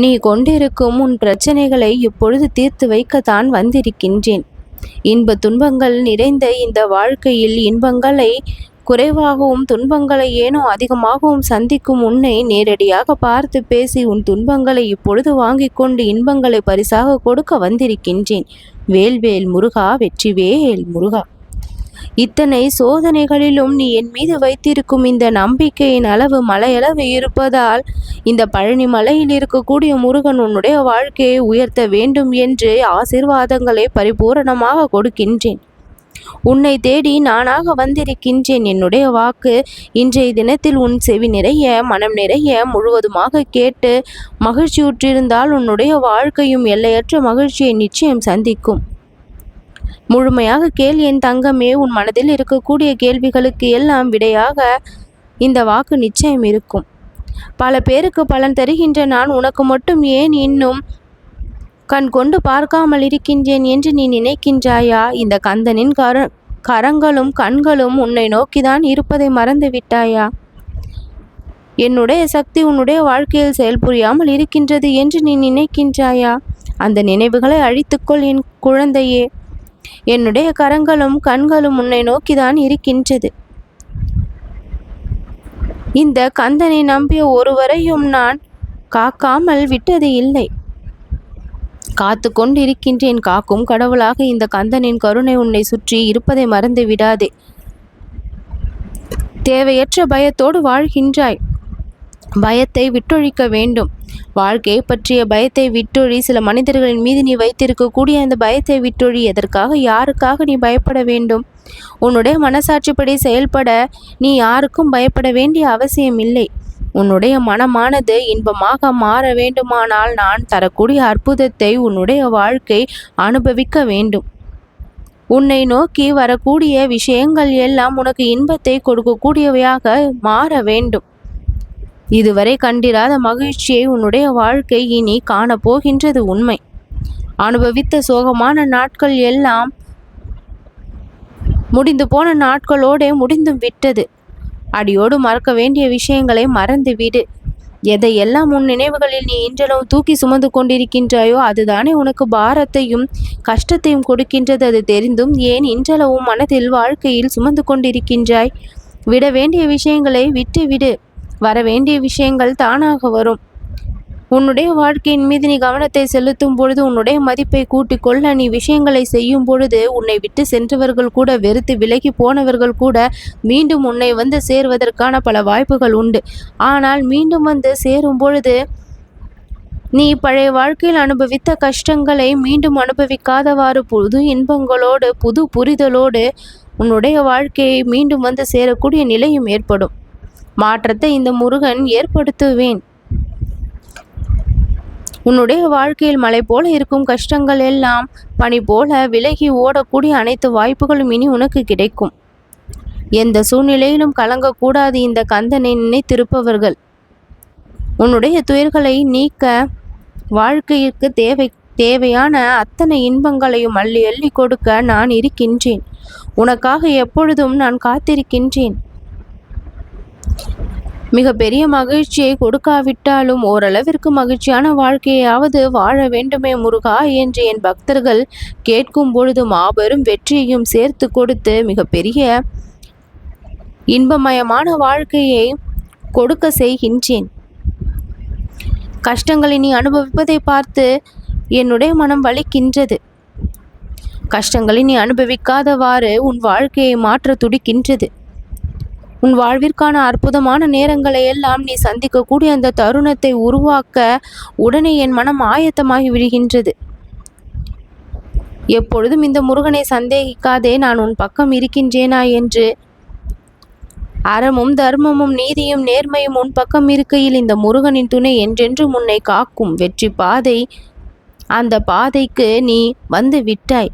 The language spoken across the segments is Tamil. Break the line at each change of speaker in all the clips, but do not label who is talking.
நீ கொண்டிருக்கும் உன் பிரச்சனைகளை இப்பொழுது தீர்த்து வைக்கத்தான் வந்திருக்கின்றேன். இன்ப துன்பங்கள் நிறைந்த இந்த வாழ்க்கையில் இன்பங்களை குறைவாகவும் துன்பங்களை ஏனோ அதிகமாகவும் சந்திக்கும் உன்னை நேரடியாக பார்த்து பேசி உன் துன்பங்களை இப்பொழுது வாங்கி கொண்டு இன்பங்களை பரிசாக கொடுக்க வந்திருக்கின்றேன். வேல்வேல் முருகா வெற்றிவேல் முருகா. இத்தனை சோதனைகளிலும் நீ என் மீது வைத்திருக்கும் இந்த நம்பிக்கையின் அளவு மலையளவு இருப்பதால் இந்த பழனி மலையில் இருக்கக்கூடிய முருகன் உன்னுடைய வாழ்க்கையை உயர்த்த வேண்டும் என்று ஆசிர்வாதங்களை பரிபூரணமாக கொடுக்கின்றேன். உன்னை தேடி நானாக வந்திருக்கின்றேன். என்னுடைய வாக்கு இன்றைய தினத்தில் உன் செவி நிறைய மனம் நிறைய முழுவதுமாக கேட்டு மகிழ்ச்சியுற்றிருந்தால் உன்னுடைய வாழ்க்கையும் எல்லையற்ற மகிழ்ச்சியை நிச்சயம் சந்திக்கும். முழுமையாக கேள் என் தங்கமே உன் மனதில் இருக்கக்கூடிய கேள்விகளுக்கு எல்லாம் விடையாக இந்த வாக்கு நிச்சயம் இருக்கும். பல பேருக்கு பலன் தருகின்ற நான் உனக்கு மட்டும் ஏன் இன்னும் கண் கொண்டு பார்க்காமல் இருக்கின்றேன் என்று நீ நினைக்கின்றாயா? இந்த கந்தனின் கர கரங்களும் கண்களும் உன்னை நோக்கிதான் இருப்பதை மறந்து விட்டாயா? என்னுடைய சக்தி உன்னுடைய வாழ்க்கையில் செயல்புரியாமல் இருக்கின்றது என்று நீ நினைக்கின்றாயா? அந்த நினைவுகளை அழித்துக்கொள் என் குழந்தையே. என்னுடைய கரங்களும் கண்களும் உன்னை நோக்கிதான் இருக்கின்றது. இந்த கந்தனை நம்பிய ஒருவரையும் நான் காக்காமல் விட்டது இல்லை. காத்து கொண்டிருக்கின்றேன் காக்கும் கடவுளாக இந்த கந்தனின் கருணை உன்னை சுற்றி இருப்பதை மறந்து விடாதே. தேவையற்ற பயத்தோடு வாழ்கின்றாய். பயத்தை விட்டொழிக்க வேண்டும். வாழ்க்கையை பற்றிய பயத்தை விட்டொழி சில மனிதர்களின் மீது நீ வைத்திருக்கக்கூடிய அந்த பயத்தை விட்டொழி எதற்காக யாருக்காக நீ பயப்பட வேண்டும்? உன்னுடைய மனசாட்சிப்படி செயல்பட நீ யாருக்கும் பயப்பட வேண்டிய அவசியம் இல்லை. உன்னுடைய மனமானது இன்பமாக மாற வேண்டுமானால் நான் தரக்கூடிய அற்புதத்தை உன்னுடைய வாழ்க்கை அனுபவிக்க வேண்டும். உன்னை நோக்கி வரக்கூடிய விஷயங்கள் எல்லாம் உனக்கு இன்பத்தை கொடுக்கக்கூடியவையாக மாற வேண்டும். இதுவரை கண்டிராத மகிழ்ச்சியை உன்னுடைய வாழ்க்கை இனி காணப்போகின்றது உண்மை. அனுபவித்த சோகமான நாட்கள் எல்லாம் முடிந்து போன நாட்களோடே முடிந்தும் விட்டது. அடியோடு மறக்க வேண்டிய விஷயங்களை மறந்து விடு எதையெல்லாம் உன் நினைவுகளில் நீ இன்றளவு தூக்கி சுமந்து கொண்டிருக்கின்றாயோ அதுதானே உனக்கு பாரத்தையும் கஷ்டத்தையும் கொடுக்கின்றது அது தெரிந்தும் ஏன் இன்றளவும் மனதில் வாழ்க்கையில் சுமந்து கொண்டிருக்கின்றாய்? விட வேண்டிய விஷயங்களை விட்டு விடு வர வேண்டிய விஷயங்கள் தானாக வரும். உன்னுடைய வாழ்க்கையின் மீது நீ கவனத்தை செலுத்தும் பொழுது உன்னுடைய மதிப்பை கூட்டிக்கொள்ள நீ விஷயங்களை செய்யும் பொழுது உன்னை விட்டு சென்றவர்கள் கூட வெறுத்து விலகி போனவர்கள் கூட மீண்டும் உன்னை வந்து சேருவதற்கான பல வாய்ப்புகள் உண்டு. ஆனால் மீண்டும் வந்து சேரும் பொழுது நீ பழைய வாழ்க்கையில் அனுபவித்த கஷ்டங்களை மீண்டும் அனுபவிக்காதவாறு புது இன்பங்களோடு புது புரிதலோடு உன்னுடைய வாழ்க்கையை மீண்டும் வந்து சேரக்கூடிய நிலையும் ஏற்படும். மாற்றத்தை இந்த முருகன் ஏற்படுத்துவேன். உன்னுடைய வாழ்க்கையில் மலை போல இருக்கும் கஷ்டங்கள் எல்லாம் பனி போல விலகி ஓடக்கூடிய அனைத்து வாய்ப்புகளும் இனி உனக்கு கிடைக்கும். எந்த சூழ்நிலையிலும் கலங்கக்கூடாது இந்த கந்தனை நினைத்திருப்பவர்கள். உன்னுடைய துயர்களை நீக்க வாழ்க்கைக்கு தேவை தேவையான அத்தனை இன்பங்களையும் அள்ளி அள்ளி கொடுக்க நான் இருக்கின்றேன். உனக்காக எப்பொழுதும் நான் காத்திருக்கின்றேன். மிக பெரிய மகிழ்ச்சியை கொடுக்காவிட்டாலும் ஓரளவிற்கு மகிழ்ச்சியான வாழ்க்கையாவது வாழ வேண்டுமே முருகா என்று என் பக்தர்கள் கேட்கும் பொழுது மாபெரும் வெற்றியையும் சேர்த்து கொடுத்து மிகப்பெரிய இன்பமயமான வாழ்க்கையை கொடுக்க செய்கின்றேன். கஷ்டங்களை நீ அனுபவிப்பதை பார்த்து என்னுடைய மனம் வலிக்கின்றது. கஷ்டங்களை நீ அனுபவிக்காதவாறு உன் வாழ்க்கையை மாற்ற துடிக்கின்றது. உன் வாழ்விற்கான அற்புதமான நேரங்களை எல்லாம் நீ சந்திக்கக்கூடிய அந்த தருணத்தை உருவாக்க உடனே என் மனம் ஆயத்தமாகி விடுகின்றது. எப்பொழுதும் இந்த முருகனை சந்தேகிக்காதே நான் உன் பக்கம் இருக்கின்றேனா என்று. அறமும் தர்மமும் நீதியும் நேர்மையும் உன் பக்கம் இருக்கையில் இந்த முருகனின் துணை என்றென்றும் உன்னை காக்கும் வெற்றி பாதை. அந்த பாதைக்கு நீ வந்து விட்டாய்.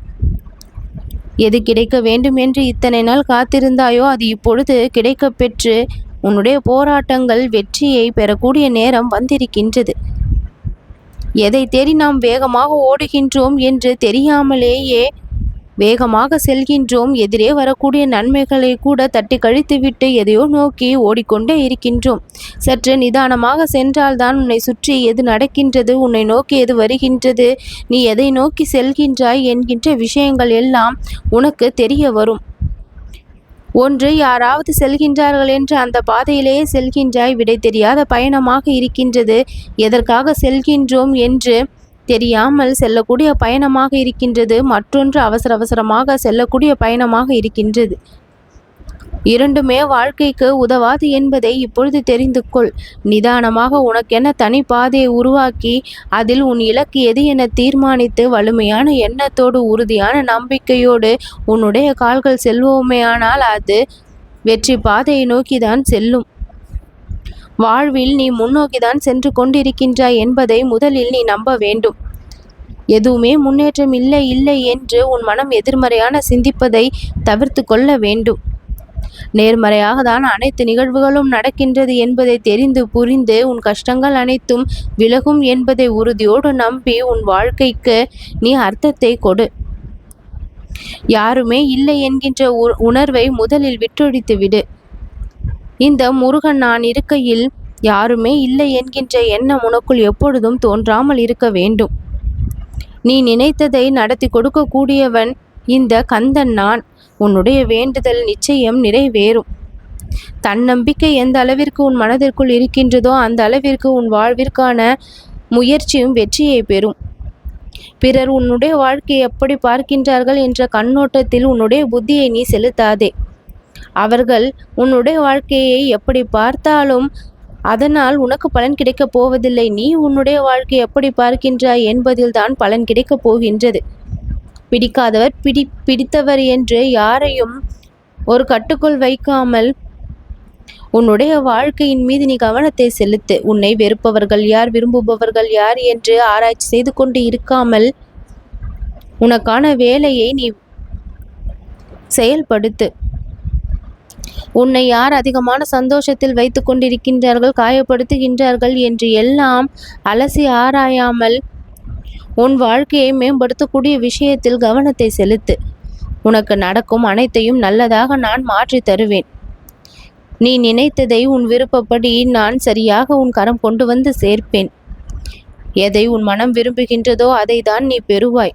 எது கிடைக்க வேண்டும் என்று இத்தனை நாள் காத்திருந்தாயோ அது இப்பொழுது கிடைக்கப் பெற்று உன்னுடைய போராட்டங்கள் வெற்றியை பெறக்கூடிய நேரம் வந்திருக்கின்றது. எதை தேடி நாம் வேகமாக ஓடுகின்றோம் என்று தெரியாமலேயே வேகமாக செல்கின்றோம். எதிரே வரக்கூடிய நன்மைகளை கூட தட்டி கழித்துவிட்டு எதையோ நோக்கி ஓடிக்கொண்டே இருக்கின்றோம். சற்று நிதானமாக சென்றால்தான் உன்னை சுற்றி எது நடக்கின்றது உன்னை நோக்கி எது வருகின்றது நீ எதை நோக்கி செல்கின்றாய் என்கின்ற விஷயங்கள் எல்லாம் உனக்கு தெரிய வரும். ஒன்று யாராவது செல்கின்றார்கள் என்று அந்த பாதையிலேயே செல்கின்றாய். விடை தெரியாத பயணமாக இருக்கின்றது. எதற்காக செல்கின்றோம் என்று தெரியாமல் செல்லக்கூடிய பயணமாக இருக்கின்றது. மற்றொன்று அவசர அவசரமாக செல்லக்கூடிய பயணமாக இருக்கின்றது. இரண்டுமே வாழ்க்கைக்கு உதவாது என்பதை இப்பொழுது தெரிந்து கொள். நிதானமாக உனக்கென தனி பாதையை உருவாக்கி அதில் உன் இலக்கு எது என தீர்மானித்து வலிமையான எண்ணத்தோடு உறுதியான நம்பிக்கையோடு உன்னுடைய கால்கள் செல்வோமேயானால் அது வெற்றி பாதையை நோக்கிதான் செல்லும். வாழ்வில் நீ முன்னோக்கிதான் சென்று கொண்டிருக்கின்றாய் என்பதை முதலில் நீ நம்ப வேண்டும். எதுவுமே முன்னேற்றம் இல்லை இல்லை என்று உன் மனம் எதிர்மறையான சிந்திப்பதை தவிர்த்து கொள்ள வேண்டும். நேர்மறையாக தான் அனைத்து நிகழ்வுகளும் நடக்கின்றது என்பதை தெரிந்து புரிந்து உன் கஷ்டங்கள் அனைத்தும் விலகும் என்பதை உறுதியோடு நம்பி உன் வாழ்க்கைக்கு நீ அர்த்தத்தை கொடு. யாருமே இல்லை என்கின்ற உணர்வை முதலில் விட்டொழித்து விடு இந்த முருகன் நான் இருக்கையில் யாருமே இல்லை என்கின்ற எண்ணம் உனக்குள் எப்பொழுதும் தோன்றாமல் இருக்க வேண்டும். நீ நினைத்ததை நடத்தி கொடுக்கக்கூடியவன் இந்த கந்தன் நான். உன்னுடைய வேண்டுதல் நிச்சயம் நிறைவேறும். தன்னம்பிக்கை எந்த அளவிற்கு உன் மனதிற்குள் இருக்கின்றதோ அந்த அளவிற்கு உன் வாழ்விற்கான முயற்சியும் வெற்றியை பெறும். பிறர் உன்னுடைய வாழ்க்கையை எப்படி பார்க்கின்றார்கள் என்ற கண்ணோட்டத்தில் உன்னுடைய புத்தியை நீ செலுத்தாதே. அவர்கள் உன்னுடைய வாழ்க்கையை எப்படி பார்த்தாலும் அதனால் உனக்கு பலன் கிடைக்கப் போவதில்லை. நீ உன்னுடைய வாழ்க்கை எப்படி பார்க்கின்றாய் என்பதில்தான் பலன் கிடைக்கப் போகின்றது. பிடிக்காதவர் பிடி பிடித்தவர் என்று யாரையும் ஒரு கட்டுக்குள் வைக்காமல் உன்னுடைய வாழ்க்கையின் மீது நீ கவனத்தை செலுத்து. உன்னை வெறுப்பவர்கள் யார் விரும்புபவர்கள் யார் என்று ஆராய்ச்சி செய்து கொண்டு இருக்காமல் உனக்கான வேலையை நீ செயல்படுத்து. உன்னை யார் அதிகமான சந்தோஷத்தில் வைத்து கொண்டிருக்கின்றார்கள் காயப்படுத்துகின்றார்கள் என்று எல்லாம் அலசி ஆராயாமல் உன் வாழ்க்கையை மேம்படுத்தக்கூடிய விஷயத்தில் கவனத்தை செலுத்து. உனக்கு நடக்கும் அனைத்தையும் நல்லதாக நான் மாற்றி தருவேன். நீ நினைத்ததை உன் விருப்பப்படி நான் சரியாக உன் கரம் கொண்டு வந்து சேர்ப்பேன். எதை உன் மனம் விரும்புகின்றதோ அதை தான் நீ பெறுவாய்.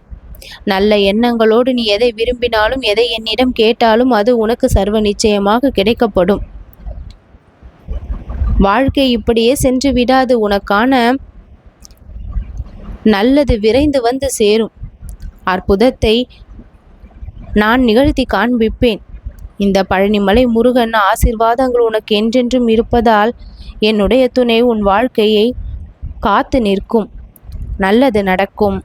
நல்ல எண்ணங்களோடு நீ எதை விரும்பினாலும் எதை என்னிடம் கேட்டாலும் அது உனக்கு சர்வ நிச்சயமாக கிடைக்கப்படும். வாழ்க்கை இப்படியே சென்று விடாது உனக்கான நல்லது விரைந்து வந்து சேரும். அற்புதத்தை நான் நிகழ்த்தி காண்பிப்பேன். இந்த பழனிமலை முருகன் ஆசிர்வாதங்கள் உனக்கு என்றென்றும் இருப்பதால் என்னுடைய துணை உன் வாழ்க்கையை காத்து நிற்கும். நல்லது நடக்கும்.